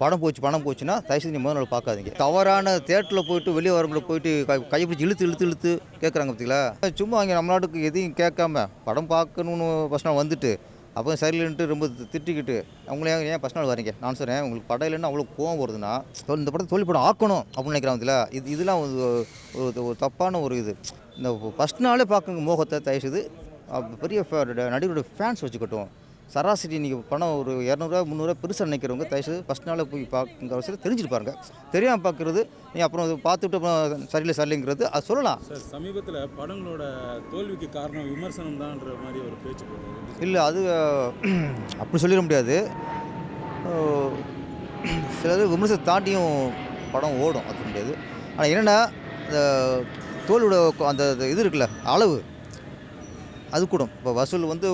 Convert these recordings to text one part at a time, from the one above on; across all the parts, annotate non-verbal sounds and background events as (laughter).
படம் போச்சு பணம் போச்சுன்னா தயவுசெய்து நீங்கள் முதல் நாள் பார்க்காதீங்க. தவறான தேட்டரில் போயிட்டு வெளியே வரம்புல போயிட்டு கை இழுத்து இழுத்து இழுத்து கேட்குறாங்க பார்த்தீங்களா சும்மா அங்கே நம்ம நாட்டுக்கு எதையும் கேட்காம படம் பார்க்கணுன்னு ஃபஸ்ட் நாள் வந்துட்டு அப்போ சரியில்லைன்ட்டு ரொம்ப திட்டிக்கிட்டு அவங்களே ஏன் ஏன் ஃபஸ்ட் நாள் வரீங்க? நான் சொல்கிறேன் உங்களுக்கு படம் இல்லைன்னா அவ்வளோ கோவம் வருதுன்னா இந்த படத்தை தோல்வி படம் ஆக்கணும் அப்படின்னு நினைக்கிறாங்க பார்த்தீங்களா இது இதெல்லாம் ஒரு ஒரு தப்பான ஒரு இது. இந்த ஃபஸ்ட் நாளே பார்க்குங்க மோகத்தை தயவுசெய்து பெரிய நடிகருடைய ஃபேன்ஸ் வச்சுக்கட்டும். சராசரி நீங்கள் பணம் ஒரு இரநூறுவா முந்நூறுவா பெருசாக நினைக்கிறவங்க தயவுசெய்து ஃபஸ்ட் நாளில் போய் பார்க்குற அவசியம் தெரிஞ்சுட்டு பாருங்க. தெரியாமல் பார்க்குறது நீ அப்புறம் அது பார்த்துட்டு அப்புறம் சரியில்லை சரியில்லைங்கிறது அது சொல்லலாம். சார் சமீபத்தில் படங்களோட தோல்விக்கு காரணம் விமர்சனம் தான்ன்ற மாதிரி ஒரு பேச்சு இல்லை அது அப்படி சொல்லிட முடியாது. சிலது விமர்சனத்தை தாண்டியும் படம் ஓடும் அது முடியாது. ஆனால் என்னென்னா இந்த தோலோட அந்த இது இருக்குல்ல அளவு அது கூடும். இப்போ வசூல் வந்து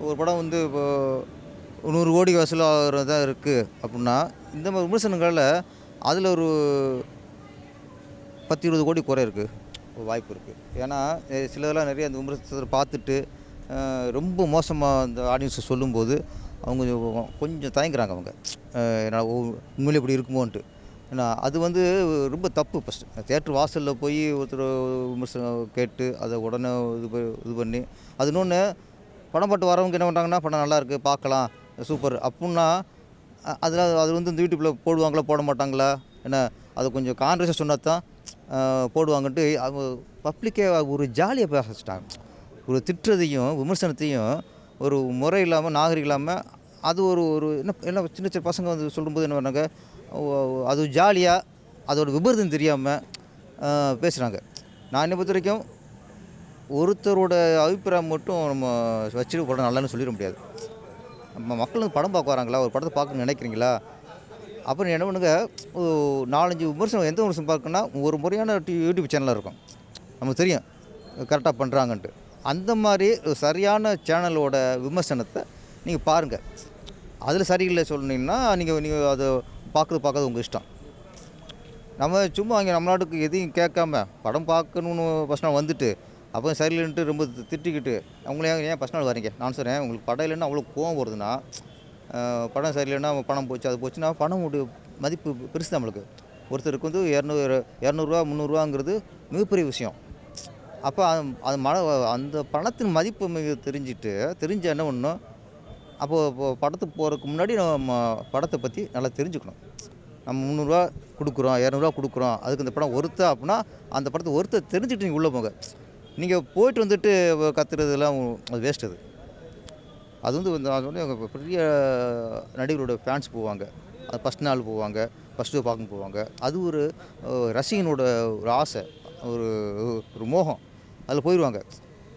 ஒரு படம் வந்து இப்போ நூறு கோடி வசூலாகிறதா இருக்குது அப்படின்னா இந்த மாதிரி விமர்சனங்களில் அதில் ஒரு பத்து இருபது கோடி குறை இருக்குது வாய்ப்பு இருக்குது ஏன்னா சிலதெல்லாம் நிறைய அந்த விமர்சனத்தை பார்த்துட்டு ரொம்ப மோசமாக அந்த ஆடியன்ஸை சொல்லும்போது அவங்க கொஞ்சம் கொஞ்சம் தயங்குறாங்க அவங்க. அஹ் உண்மையிலே இப்படி இருக்குமோன்ட்டு. ஏன்னா அது வந்து ரொம்ப தப்பு ஃபஸ்ட்டு தேட்ரு வாசலில் போய் ஒருத்தர் விமர்சனம் கேட்டு அதை உடனே இது இது பண்ணி அது இன்னொன்று படம் பட்டு வரவங்க என்ன பண்ணுறாங்கன்னா படம் நல்லா இருக்குது பார்க்கலாம் சூப்பர். அப்புடின்னா அதில் அது வந்து இந்த யூடியூப்பில் போடுவாங்களா போட மாட்டாங்களா? என்ன அது கொஞ்சம் கான்ட்ரஸாக சொன்னால் தான் போடுவாங்கன்ட்டு அவங்க பப்ளிக்கே ஒரு ஜாலியாக பேசிட்டாங்க ஒரு திட்டுறதையும் விமர்சனத்தையும் ஒரு முறை இல்லாமல் நாகரிகம் இல்லாமல் அது ஒரு ஒரு என்ன என்ன சின்ன சின்ன பசங்க வந்து சொல்லும்போது என்ன பண்ணாங்க அது ஜாலியாக அதோட விபரீதம் தெரியாமல் பேசுகிறாங்க நான் என்னை பொறுத்த வரைக்கும் ஒருத்தரோட அபிப்பிராயம் மட்டும் நம்ம வச்சுட்டு படம் நல்லான்னு சொல்லிட முடியாது. நம்ம மக்கள் வந்து படம் பார்க்க வராங்களா? ஒரு படத்தை பார்க்க நினைக்கிறீங்களா? அப்புறம் என்ன பண்ணுங்க? ஒரு நாலஞ்சு விமர்சனம் எந்த விமர்சனம் பார்க்கணுன்னா ஒரு முறையான டி- யூடியூப் சேனலாக இருக்கும். நமக்கு தெரியும். கரெக்டாக பண்ணுறாங்கன்ட்டு அந்த மாதிரி சரியான சேனலோட விமர்சனத்தை நீங்கள் பாருங்கள் அதில் சரியில்லை சொன்னீங்கன்னா நீங்கள் நீங்கள் அதை பார்க்குறது பார்க்கறது உங்கள் இஷ்டம். நம்ம சும்மா அங்கே நம்ம நாட்டுக்கு எதையும் கேட்காம படம் பார்க்கணுன்னு ஃபஸ்ட் நாள் வந்துட்டு அப்போ சரியில்லைன்ட்டு ரொம்ப திட்டிக்கிட்டு அவங்களே ஏன் ஃபஸ்ட் நாள் வரீங்க? நான் சொல்கிறேன் உங்களுக்கு படம் இல்லைன்னா அவ்வளோ கோவம் வருதுன்னா படம் சரியில்லைன்னா பணம் போச்சு அது போச்சுன்னா பணம் உடைய மதிப்பு பெருசு நம்மளுக்கு. ஒருத்தருக்கு வந்து இரநூறு இரநூறுவா முந்நூறுரூவாங்கிறது மிகப்பெரிய விஷயம். அப்போ அது- மழை மன அந்த பணத்தின் மதிப்பு மிக தெரிஞ்சுட்டு தெரிஞ்ச என்ன ஒன்று அப்போது படத்துக்கு போகிறதுக்கு முன்னாடி நம்ம படத்தை பற்றி நல்லா தெரிஞ்சுக்கணும். நம்ம முந்நூறுரூவா கொடுக்குறோம் இரநூறுவா கொடுக்குறோம் அதுக்கு இந்த படம் ஒருத்தா அப்படின்னா அந்த படத்தை ஒருத்த தெரிஞ்சுட்டு நீங்கள் உள்ளே போங்க. நீங்கள் போயிட்டு வந்துட்டு கத்துறதுலாம் அது வேஸ்ட் அது. அது வந்து நான் அது பெரிய நடிகரோட ஃபேன்ஸ் போவாங்க. அது ஃபஸ்ட் நாள் போவாங்க ஃபஸ்ட்டு பார்க்க போவாங்க. அது ஒரு ரசிகனோட ஒரு ஆசை ஒரு ஒரு மோகம். அதில் போயிடுவாங்க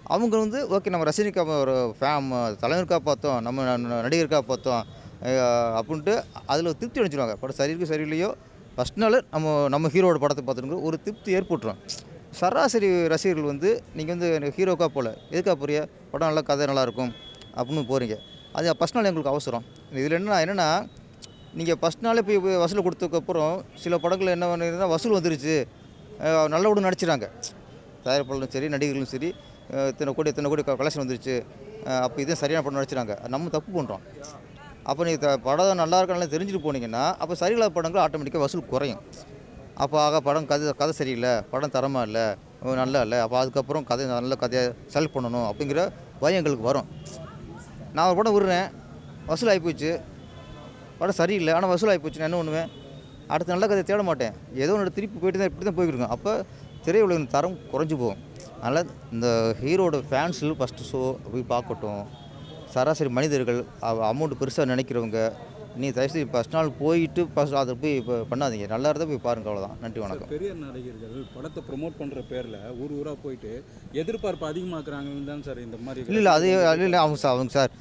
அவங்க வந்து ஓகே நம்ம ரசிகனுக்காக ஒரு ஃபேம் தலைவருக்காக பார்த்தோம் நம்ம ந- நடிகருக்காக பார்த்தோம் அப்படின்ட்டு அதில் திருப்தி அடைஞ்சிருவாங்க. படம் சரி இருக்கு சரியில்லையோ ஃபஸ்ட் நாள் நம்ம நம்ம ஹீரோட படத்தை பார்த்துருங்க ஒரு திருப்தி ஏற்பட்டுரும். சராசரி ரசிகர்கள் வந்து நீங்கள் வந்து எனக்கு ஹீரோக்காக போகல எதுக்காக போறிய? படம் நல்லா கதை நல்லா இருக்கும் அப்படின்னு போகிறீங்க அது ஃபஸ்ட் நாள் எங்களுக்கு அவசரம். இதில் என்ன என்னென்னா நீங்கள் ஃபஸ்ட் நாளே போய் போய் வசூல் கொடுத்ததுக்கப்புறம் சில படங்கள் என்ன பண்ணிருந்தால் வசூல் வந்துருச்சு. நல்ல விட நடிச்சிட்டாங்க. தயாரிப்பாளரும் சரி நடிகர்களும் சரி இத்தனை கோடி இத்தனை கோடி கலெக்ஷன் வந்துருச்சு. அப்போ இதே சரியான படம் நடிச்சிடாங்க நம்ம தப்பு பண்ணுறோம் அப்போ நீங்கள் படம் நல்லா இருக்கான்னு தெரிஞ்சுட்டு போனீங்கன்னா அப்போ சரியில்லாத படங்கள் ஆட்டோமேட்டிக்காக வசூல் குறையும். அப்போ ஆக படம் கதை கதை சரியில்லை படம் தரமாக இல்லை நல்லா இல்லை அப்போ அதுக்கப்புறம் கதை நல்ல கதையை செலக்ட் பண்ணணும் அப்படிங்கிற பயம் எங்களுக்கு வரும். நான் ஒரு படம் விடுறேன் வசூல் ஆகிப்போச்சு படம் சரியில்லை ஆனால் வசூல் ஆகிப்போச்சு நான் என்ன பண்ணுவேன்? அடுத்த நல்ல கதையை தேட மாட்டேன். ஏதோ ஒன்று திருப்பி போயிட்டு தான் இப்படி தான் போய்க்கிருக்கோம் அப்போ திரையுலகின் தரம் குறைஞ்சி போகும். அதனால் இந்த ஹீரோட ஃபேன்ஸு ஃபஸ்ட்டு ஷோ போய் பார்க்கட்டும். சராசரி மனிதர்கள் அமௌண்ட் பெருசாக நினைக்கிறவங்க நீ தயவுசெய்து ஃபஸ்ட் நாள் போயிட்டு ஃபஸ்ட் அதை போய் இப்போ பண்ணாதீங்க. நல்லா இருந்தால் போய் பாருங்க அவ்வளோதான் நன்றி வணக்கம். பெரிய நடிகர்கள் படத்தை ப்ரொமோட் பண்ணுற பேரில் ஊர் ஊராக போயிட்டு எதிர்பார்ப்பு அதிகமாக்குறாங்கன்னு தான் சார் இந்த மாதிரி இல்லை இல்லை அது இல்லை இல்லை அவங்க சார் அவங்க சார்.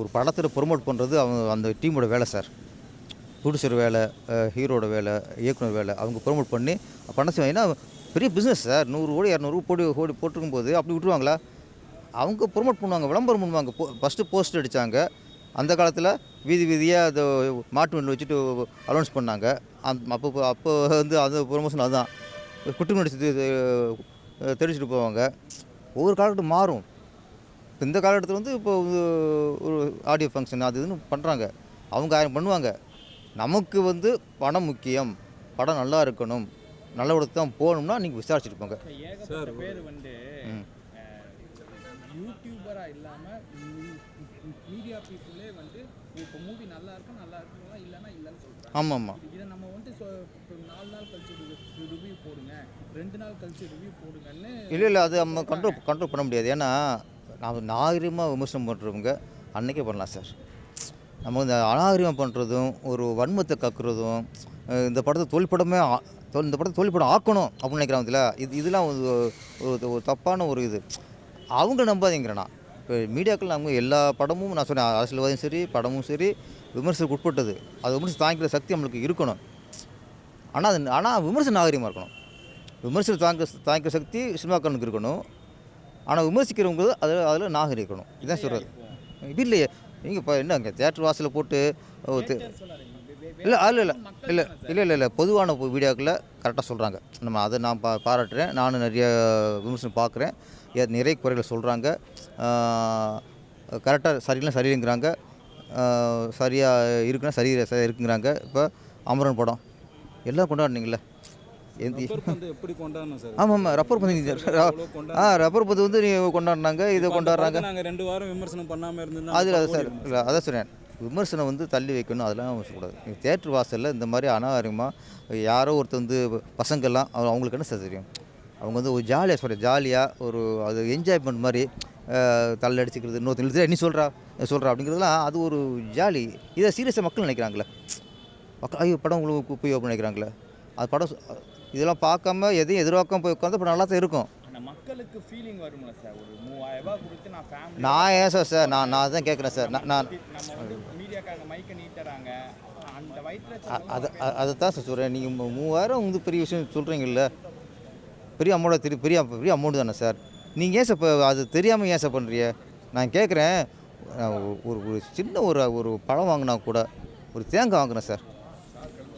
ஒரு படத்தில் ப்ரொமோட் பண்ணுறது அவங்க அந்த டீமோட வேலை சார். ப்ரொடியூசர் வேலை ஹீரோட வேலை இயக்குனர் வேலை அவங்க ப்ரொமோட் பண்ணி பண்ண செய்வாங்க ஏன்னா பெரிய பிஸ்னஸ் சார். நூறு கோடி இரநூறு கோடி கோடி போட்டிருக்கும் போது அப்படி விட்டுருவாங்களா? அவங்க ப்ரொமோட் பண்ணுவாங்க விளம்பரம் பண்ணுவாங்க. போ ஃபஸ்ட்டு போஸ்ட் அடித்தாங்க அந்த காலத்தில் வீதி வீதியாக அது மாட்டு வண்டி வச்சுட்டு அலௌன்ஸ் பண்ணாங்க. அந்த அப்போ அப்போ வந்து அந்த ப்ரொமோஷன் அதுதான். குட்டு நடிச்சு தெரிஞ்சுட்டு போவாங்க. ஒவ்வொரு காலகட்டம் மாறும். இப்போ இந்த காலகட்டத்தில் வந்து இப்போ ஒரு- ஆடியோ ஃபங்க்ஷன் அது இதுன்னு பண்ணுறாங்க அவங்க ஆயிரம் பண்ணுவாங்க? நமக்கு வந்து பணம் முக்கியம். படம் நல்லா இருக்கணும். நல்ல இடத்துக்கு தான் போகணும்னா நீங்கள் விசாரிச்சுட்டு போங்க. ஏகப்பட்ட பேர் வந்து ம். யூடியூபராக இல்லாமல் மீடியா பீப்புளே வந்து இப்போ மூவி நல்லா இருக்கும் நல்லா இருக்குங்களா இல்லைன்னா இல்லைன்னு சொல்கிறாங்க ஆமாம் ஆமாம் இதை நம்ம வந்து நாலு நாள் கழிச்சு ரிவ்யூ போடுங்க. ரெண்டு நாள் கழிச்சு ரிவ்யூ போடுங்கன்னு இல்லை இல்லை அது நம்ம கண்ட்ரோல் கண்ட்ரோல் பண்ண முடியாது. ஏன்னா நாம் நாகரிகமாக விமர்சனம் பண்ணுறவங்க அன்னைக்கே பண்ணலாம் சார். நம்ம இந்த அநாகரிகம் பண்ணுறதும் ஒரு வன்மத்தை கக்குறதும் இந்த படத்தை தொழில்படமே இந்த படத்தை தொழில்படம் ஆக்கணும் அப்படின்னு நினைக்கிறாங்க இதில் இது இதெல்லாம் ஒரு ஒரு தப்பான ஒரு இது. அவங்க நம்பாதீங்கிறேண்ணா இப்போ மீடியாக்கள் நாங்கள் எல்லா படமும் நான் சொன்னேன் அரசியல்வாதியும் சரி படமும் சரி விமர்சனத்துக்கு உட்பட்டது. அது விமர்சனம் தாங்கிக்கிற சக்தி நம்மளுக்கு இருக்கணும். ஆனால் அது ஆனால் விமர்சனம் நாகரிகமாக இருக்கணும். விமர்சனம் தாங்க தாங்கிக்கிற சக்தி சினிமாக்காரனுக்கு இருக்கணும். ஆனால் விமர்சிக்கிறவங்க அதில் அதில் நாகரிகம் இருக்கணும். சொல்கிறது இது இல்லையே. நீங்கள் இப்போ என்ன அங்கே தேட்டர் வாசலில் போட்டு இல்லை இல்லை இல்லை இல்லை இல்லை இல்லை இல்லை. பொதுவான வீடியோக்களில் கரெக்டாக சொல்கிறாங்க நம்ம அதை நான் பா பாராட்டுறேன். நானும் நிறைய விமர்சனம் பார்க்குறேன் நிறைய குறைகளை சொல்கிறாங்க கரெக்டாக சரியில்லை சரியில்லைங்கிறாங்க. சரியாக இருக்குன்னா சரி இருக்குங்கிறாங்க. இப்போ அமரன் படம். எல்லாம் கொண்டாடினீங்களே ஆமாம் ஆமாம் ரப்பர் பந்து ஆ ரப்பர் பந்து வந்து நீ கொண்டாடினாங்க இதை கொண்டாடுறாங்க. ரெண்டு வாரம் விமர்சனம் பண்ணாம இருந்திருந்தா அதில் அது அந்த சார் இல்லை அதான் சொன்னேன். விமர்சனம் வந்து தள்ளி வைக்கணும் அதெல்லாம் நீங்கள் தேட்டர் வாசலில் இந்த மாதிரி அனாவரியமாக யாரோ ஒருத்தர் வந்து பசங்கள்லாம் அவங்க- அவங்களுக்கு என்ன சார் தெரியும்? அவங்க வந்து ஒரு ஜாலியாக சொல்கிறேன் ஜாலியாக ஒரு அது என்ஜாய்மெண்ட் மாதிரி தள்ள அடிச்சுக்கிறது இன்னொருத்தர் இழுத்து நீ சொல்கிறா சொல்கிறா அப்படிங்கிறதுலாம் அது ஒரு ஜாலி இதை சீரியஸாக மக்கள் நினைக்கிறாங்களே. மக்கள் ஐயோ படம் உங்களுக்கு போய் ஓப்பன் நினைக்கிறாங்களே. அது படம் இதெல்லாம் பார்க்காம எதையும் எதிர்பார்க்காம போய் உட்காந்து இப்போ நல்லா தான் இருக்கும் மக்களுக்கு ஃபீலிங் வரும்ல சார் ஒரு மூவாயிரம் ரூபாய் கொடுத்து நான் ஃபேமிலி நான் ஏன் சார் சார் நான் நான் தான் கேட்குறேன் சார் நான் நான் மீடியாக்காரங்க மைக்கை நீட்டுறாங்க. அந்த வயிற்றுல அ- அதை அதை தான் சார் சொல்கிறேன் நீங்கள் மூவாயிரம் வந்து பெரிய விஷயம் சொல்கிறீங்கல்ல பெரிய அமௌண்ட்டாக தெரியும் பெரிய பெரிய அமௌண்ட் தானே சார் நீங்கள் ஏன் சார் இப்போ அது தெரியாமல் ஏன் சார் பண்ணுறீங்க நான் கேட்குறேன் ஒரு ஒரு சின்ன ஒரு ஒரு பழம் வாங்கினா கூட ஒரு தேங்காய் வாங்கினேன் சார்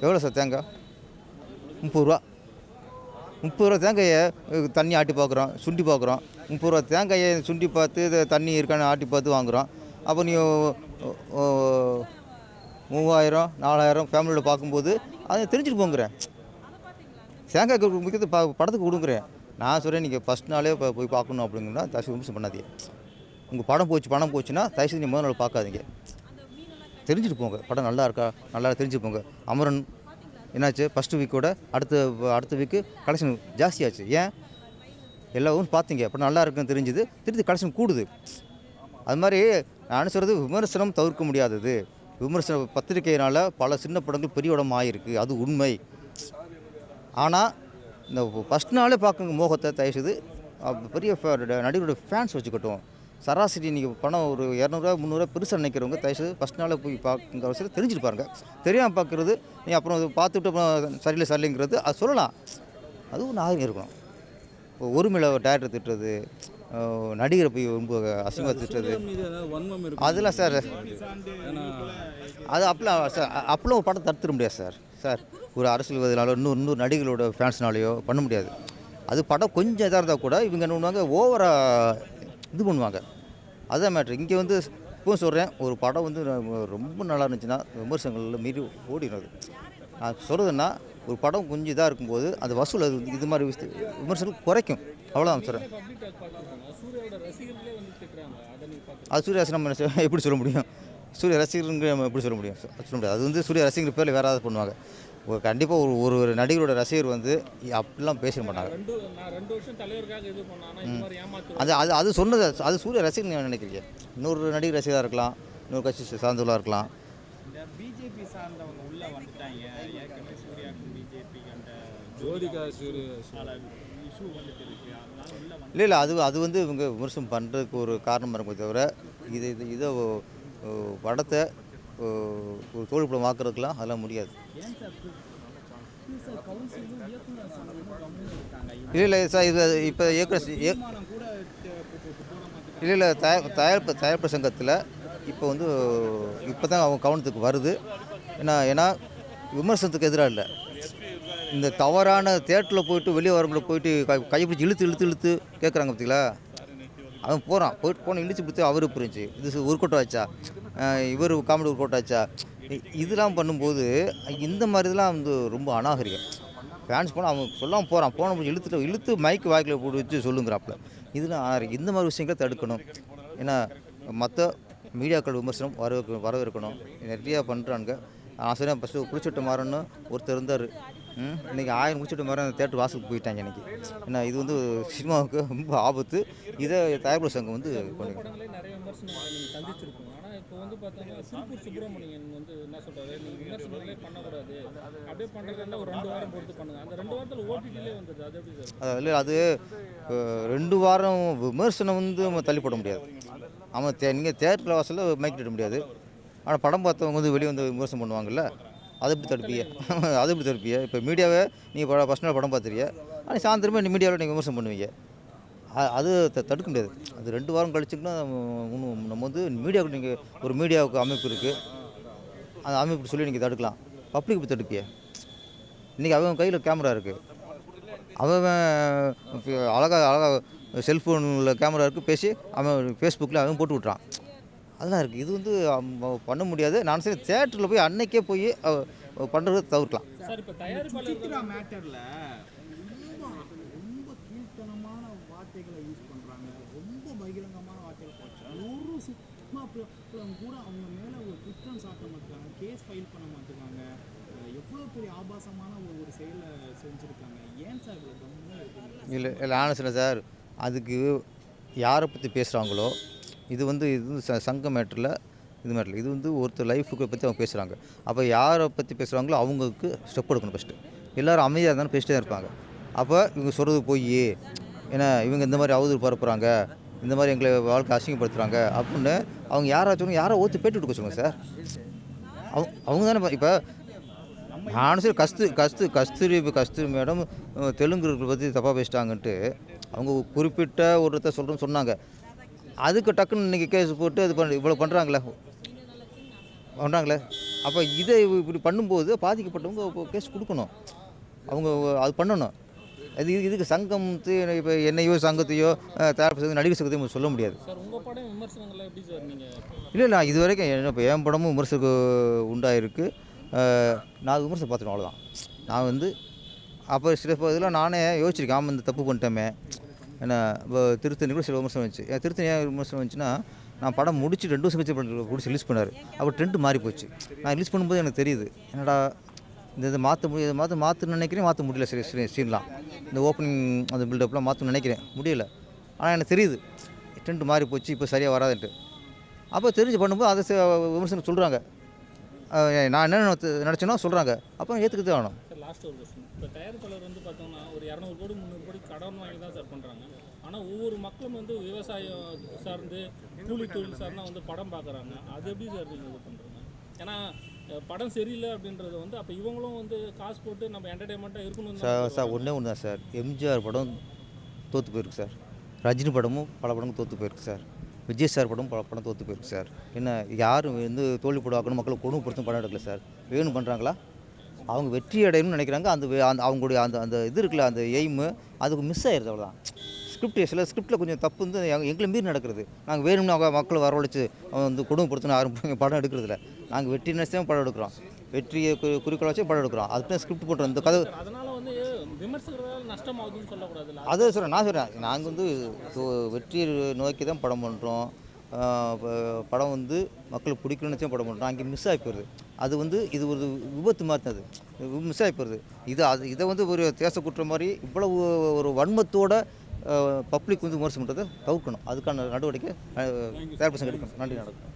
எவ்வளோ சார் தேங்காய்? முப்பது ரூபா. முப்பது ரூபா தேங்காயை தண்ணி ஆட்டி பார்க்குறோம் சுண்டி பார்க்குறோம் முப்பது ரூபா தேங்காயை சுண்டி பார்த்து இது தண்ணி இருக்கான்னு ஆட்டி பார்த்து வாங்குகிறோம் அப்போ நீ மூவாயிரம் நாலாயிரம் ஃபேமிலியில் பார்க்கும்போது அதை தெரிஞ்சுட்டு போங்கிறேன். சேங்காய்க்கு முக்கியத்து ப படத்துக்கு கொடுக்குறேன் நான் சொல்கிறேன் நீங்கள் ஃபஸ்ட் நாளே இப்போ போய் பார்க்கணும் அப்படிங்கன்னா தயவு விமர்சனம் பண்ணாதீங்க. உங்கள் படம் போச்சு பணம் போச்சுன்னா தயவுசெய்து நீங்கள் முதல் நாள் பார்க்காதீங்க. தெரிஞ்சுட்டு போங்க. படம் நல்லா இருக்கா நல்லா தெரிஞ்சு போங்க. அமரன் என்னாச்சு? ஃபஸ்ட்டு வீக்கோட அடுத்த அடுத்த வீக்கு கலெக்ஷன் ஜாஸ்தியாச்சு ஏன்? எல்லா ஊரும் பார்த்தீங்க. படம் நல்லா இருக்குன்னு தெரிஞ்சுது. திருப்பி கலெக்ஷன் கூடுது. அது மாதிரி நான் சொல்கிறது விமர்சனம் தவிர்க்க முடியாதது. விமர்சன பத்திரிகையினால் பல சின்ன படங்கள் பெரிய படம் ஆகிருக்கு அது உண்மை. ஆனால் இந்த ஃபஸ்ட் நாளே பார்க்குங்க மோகத்தை தயசுது பெரிய நடிகருடைய ஃபேன்ஸ் வச்சுக்கட்டும். சராசரி நீங்கள் பணம் ஒரு இரநூறுவா முந்நூறுவா பெருசாக நினைக்கிறவங்க தயவுசெய்து ஃபஸ்ட் நாளே போய் பார்க்குற அவசியம் தெரிஞ்சுட்டு பாருங்க. தெரியாமல் பார்க்குறது நீ அப்புறம் அது பார்த்துட்டு அப்புறம் சரியில்லை சரியில்லைங்கிறது அது சொல்லலாம். அதுவும் நாகரிகம் இருக்கணும். இப்போ ஒருமையில் டேரக்டர் திட்டுறது நடிகரை போய் ரொம்ப அசிங்கமாக திட்டுறது. அதெல்லாம் சார் அது அப்பெல்லாம் சார் அப்பெல்லாம் ஒரு படம் தடுத்துட முடியாது சார். சார் ஒரு அரசியல்வாதினாலோ இன்னொரு இன்னொரு நடிகளோட ஃபேன்ஸ்னாலேயோ பண்ண முடியாது. அது படம் கொஞ்சம் இதாக இருந்தால் கூட இவங்க என்ன பண்ணுவாங்க ஓவராக இது பண்ணுவாங்க. அதுதான் மேட்ரு இங்கே வந்து இப்பவும் சொல்கிறேன் ஒரு படம் வந்து ரொம்ப- ரொம்ப நல்லா இருந்துச்சுன்னா விமர்சனங்களில் மீறி ஓடிடும் அது நான் சொல்கிறதுன்னா ஒரு படம் கொஞ்சம் இதாக இருக்கும்போது அந்த வசூல் அது இது மாதிரி விமர்சனம் குறைக்கும். அவ்வளோதான் சொல்கிறேன் அது சூர்யா ரசிகர் நம்ம எப்படி சொல்ல முடியும்? சூர்யா ரசிகருங்க நம்ம எப்படி சொல்ல முடியும்? சொல்ல முடியாது. அது வந்து சூர்யா ரசிகர் பேரில் வேறு ஏதாவது பண்ணுவாங்க. ஒரு கண்டிப்பாக ஒரு ஒரு ஒரு நடிகரோட ரசிகர் வந்து அப்படிலாம் பேச மாட்டாங்க. அது அது அது சொன்னது அது சூர்யா ரசிகர் நினைக்கிறீங்க? இன்னொரு நடிகர் ரசிகராக இருக்கலாம் இன்னொரு கட்சி சார்ந்தவர்களாக இருக்கலாம். பிஜேபி சார்ந்தவங்க ஜோதிகா இல்லை இல்லை அது அது வந்து இவங்க விமர்சனம் பண்ணுறதுக்கு ஒரு காரணமாக இருக்கும் தவிர இது இது இதை படத்தை ஒரு ஒரு தோல்படம் ஆக்குறதுக்கெலாம் அதெல்லாம் முடியாது. இல்லை இல்லை சார் இது இப்போ இயக்குனர் இல்லை இல்லை தயார் தயாரிப்பு தயாரிப்பு சங்கத்தில் இப்போ வந்து இப்போ தான் அவங்க கவனத்துக்கு வருது. ஏன்னா ஏன்னா விமர்சனத்துக்கு எதிராக இல்லை. இந்த தவறான தேட்டரில் போயிட்டு வெளியே வரம்புல போயிட்டு கை கைப்பிடிச்சி இழுத்து இழுத்து இழுத்து கேட்குறாங்க பார்த்தீங்களா? அவன் போகிறான் போயிட்டு போன இழுத்து பிடிச்சி அவரு புரிஞ்சு. இது உருக்கட்டம் ஆச்சா இவர் காமெடி ஒர்க்கவுட் ஆச்சா இதெல்லாம் பண்ணும்போது இந்த மாதிரி இதெல்லாம் வந்து ரொம்ப அநாகரிகம். ஃபேன்ஸ் போனால் அவன் சொல்லாமல் போகிறான் போன இழுத்துட்டு இழுத்து மைக் வாய்க்கில் போட்டு வச்சு சொல்லுங்கிறாப்புல. இதெல்லாம் அநாகரிகம். இந்த மாதிரி விஷயங்களை தடுக்கணும். ஏன்னா மற்ற மீடியாக்கள் விமர்சனம் வரவேற்க வரவேற்கணும். நிறையா பண்ணுறானுங்க நான் சொன்னேன் ஃபஸ்ட்டு குளிச்சுட்டு மாறணும்னு ஒருத்தர் இருந்தார். இன்றைக்கி ஆயிரம் குளிச்சுட்டு மாற அந்த தேட்டர் வாசலுக்கு போயிட்டாங்க இன்றைக்கி ஏன்னா இது வந்து சினிமாவுக்கு ரொம்ப ஆபத்து. இதை தயாரிப்பு சங்கம் வந்து சந்திச்சிருக்கோம். ஆனால் இப்போ வந்து பார்த்தீங்கன்னா திருப்பூர் சுப்பிரமணியன் வந்து என்ன சொல்கிறாரு நீங்கள் விமர்சனங்களே பண்ணக்கூடாது. அப்படியே பண்ணுறதுல ஒரு ரெண்டு வாரம் பொறுத்து பண்ணுங்க. அந்த ரெண்டு வாரத்தில் ஓடிடிலே வந்துடுது அது எப்படி சார்? அது இல்லை அது அஹ், ரெண்டு வாரம் விமர்சனம் வந்து நம்ம தள்ளி போட முடியாது. அவன் தே நீங்கள் தேட்டரில் வாசலில் மைக் இட முடியாது. ஆனால் படம் பார்த்தவங்க வந்து வெளியே வந்து விமர்சனம் பண்ணுவாங்கல்ல? அது எப்படி தடுப்பிய (laughs) அது எப்படி தடுப்பிய இப்போ மீடியாவே நீங்கள் படம் ஃபஸ்ட் நாள் படம் பார்த்துறிய ஆனால் சாயந்தரமே நீ மீடியாவில் நீங்கள் விமர்சனம் பண்ணுவீங்க. அது த- தடுக்க முடியாது. அது ரெண்டு வாரம் கழிச்சுங்கன்னா இன்னும் நம்ம வந்து மீடியாவுக்கு நீங்கள் ஒரு மீடியாவுக்கு அமைப்பு இருக்குது அந்த அமைப்பு சொல்லி நீங்கள் தடுக்கலாம். பப்ளிக் இப்படி தடுப்பிய. இன்றைக்கி அவன் கையில் கேமரா இருக்குது அவன் அழகாக அழகாக செல்ஃபோனில் கேமரா இருக்குது பேசி அவன் ஃபேஸ்புக்கில் அவன் போட்டு விட்றான் அதெல்லாம் இருக்குது இது வந்து பண்ண முடியாது. நான் சரி தேட்டரில் போய் அன்னைக்கே போய் பண்ணுறதை தவிர்க்கலாம். சார் இப்போ தயாரிப்பாளர்கள் சித்ரா மேட்டரில் ரொம்ப ரொம்ப கீழ்த்தனமான வார்த்தைகளை யூஸ் பண்ணுறாங்க ரொம்ப பகிரங்கமான வார்த்தைகள் ஒரு சினிமா பிளம் கூட அவங்க மேலே ஒரு குற்றம் சாட்ட மாட்டாங்க கேஸ் ஃபைல் பண்ண மாட்டேங்காங்க எவ்வளோ பெரிய ஆபாசமான ஒரு ஒரு செயலை செஞ்சுருக்காங்க. ஏன் சார் இவ்வளோ கம்மியாக இருக்குங்க இல்லை இல்லை நான் சார். அதுக்கு யாரை பற்றி பேசுகிறாங்களோ இது வந்து இது வந்து ச- சங்க மேட்டரில் இது மேட்டரில். இது வந்து ஒருத்தர் லைஃபுக்கு பற்றி அவங்க பேசுகிறாங்க அப்போ யாரை பற்றி பேசுகிறாங்களோ அவங்களுக்கு ஸ்டெப் எடுக்கணும் ஃபஸ்ட்டு எல்லோரும் அமைதியாக இருந்தாலும் பேசிட்டே தான் இருப்பாங்க. அப்போ இவங்க சொல்கிறது போய் ஏன்னா இவங்க இந்த மாதிரி அவதூறு பரப்புகிறாங்க இந்த மாதிரி எங்களை வாழ்க்கை அசிங்கப்படுத்துகிறாங்க அப்படின்னு அவங்க யாராச்சும் யாரை ஓத்து பேட்டி கொடுக்க சொல்லுங்கள் சார். அவங்க அவங்க தானே இப்போ நானும் சரி கஸ்து கஸ்து கஸ்தூரி இப்போ கஸ்தூரி மேடம் தெலுங்கு பற்றி தப்பாக பேசிட்டாங்கன்ட்டு அவங்க குறிப்பிட்ட ஒருத்தர் சொல்கிறோன்னு சொன்னாங்க. அதுக்கு டக்குன்னு இன்றைக்கி கேஸ் போட்டு அது பண்ண இவ்வளோ பண்ணுறாங்களே பண்ணுறாங்களே அப்போ இதை இப்படி பண்ணும்போது பாதிக்கப்பட்டவங்க கேஸ் கொடுக்கணும். அவங்க அது பண்ணணும். அது இது- இதுக்கு சங்கம் இப்போ என்னையோ சங்கத்தையோ தயாரிப்பு சங்கம் நடிகர் சங்கத்தையும் சொல்ல முடியாது. சார் உங்கள் படம் விமர்சனங்கள்லாம் எப்படி சார் நீங்கள் இல்லை நான் இது வரைக்கும் என்ன இப்போ என் படமும் விமர்சனம் உண்டாயிருக்கு. நான் விமர்சனம் பார்த்துட்டேன் அவ்வளோதான் நான் வந்து அப்போ சில இதெல்லாம் நானே யோசிச்சிருக்கேன். ஆமாம் இந்த தப்பு பண்ணிட்டோமே. ஏன்னா இப்போ திருத்தணி கூட சில விமர்சனம் வந்துச்சு. ஏன் திருத்தணி ஏன் விமர்சனம் வந்துச்சுன்னா நான் படம் முடிச்சு ரெண்டு வருஷம் கழிச்சு படம் பிடிச்சி ரிலீஸ் பண்ணார். அப்போ ட்ரெண்ட் மாறி போச்சு. நான் ரிலீஸ் பண்ணும்போது எனக்கு தெரியுது. என்னடா இந்த இதை மாற்ற முடியாது மாற்ற மாற்றணும்னு நினைக்கிறேன் மாற்ற முடியல. சரி சீன்லாம் இந்த ஓப்பனிங் அந்த பில்டப்லாம் மாற்றணும்னு நினைக்கிறேன். முடியல. ஆனால் எனக்கு தெரியுது. ட்ரெண்ட் மாறி போச்சு இப்போ சரியாக வராதுன்ட்டு. அப்போ தெரிஞ்சு பண்ணும்போது அதை விமர்சனம் சொல்கிறாங்க நான் என்ன நினச்சேனோ சொல்கிறாங்க அப்போ ஏற்றுக்கிட்டு வேணும் இப்போ தயாரிப்பாளர் வந்து பார்த்தோம்னா ஒரு இரநூறு கோடி முந்நூறு கோடி கடன் வாங்கி தான் சார் பண்ணுறாங்க ஆனால் ஒவ்வொரு மக்களும் வந்து விவசாயம் சார்ந்து கூலி தொழில் சார்ந்தா வந்து படம் பார்க்குறாங்க. அது எப்படி சார் நீங்கள் இது பண்ணுறீங்க ஏன்னா படம் சரியில்லை அப்படின்றது வந்து அப்போ இவங்களும் வந்து காசு போட்டு நம்ம என்டர்டைன்மெண்ட்டாக இருக்கணும் சார் சார் ஒன்றே ஒன்று தான் சார். எம்ஜிஆர் படம் தோற்று போயிருக்கு சார். ரஜினி படமும் பல படமும் தோற்று போயிருக்கு சார். விஜய் சார் படம் பல படம் தோற்று போயிருக்கு சார். என்ன யாரும் வந்து தோல்வி போடாக்கணும் மக்களை கொடுமைப்படுத்தும் படம் எடுக்கல சார். வேணும் பண்ணுறாங்களா அவங்க வெற்றி அடையணும்னு நினைக்கிறாங்க. அந்த அந்த அவங்களுடைய அந்த அந்த இது இருக்குல்ல அந்த எய்மு அதுக்கு மிஸ் ஆயிடுது அவ்வளோதான் ஸ்கிரிப்ட் சில ஸ்கிரிப்டில் கொஞ்சம் தப்பு வந்து எங்க- எங்களை மீறி நடக்கிறது. நாங்கள் வேணும்னு அவங்க மக்களை வரவழைச்சு அவன் வந்து கொடுமைப்படுத்தணும் யாரும் ப- படம் எடுக்கிறதில்ல நாங்கள் வெற்றி நினைச்சே படம் எடுக்கிறோம். வெற்றியை குறி- குறிக்கோள் வச்சே படம் எடுக்கிறோம். அதுக்கு ஸ்கிரிப்ட் போட்டுறோம் இந்த கதை அதை சொல்கிறேன் நான் சொல்கிறேன் நாங்கள் வந்து வெற்றியை நோக்கி தான் படம் பண்ணுறோம் படம் வந்து மக்களுக்கு பிடிக்கணும்னு வச்சே படம் பண்ணுறோம் அங்கே மிஸ் ஆகி போயிடுது. அது வந்து இது ஒரு விபத்து மாற்றினது மிஸ் ஆகி போயிடுது. இது அது இதை வந்து ஒரு தேச குற்றம் மாதிரி இவ்வளவு ஒரு வன்மத்தோட பப்ளிக் வந்து விமர்சனம் பண்ணுறதை தவிர்க்கணும். அதுக்கான நடவடிக்கை அஹ், எடுக்கணும். நன்றி நடக்கும்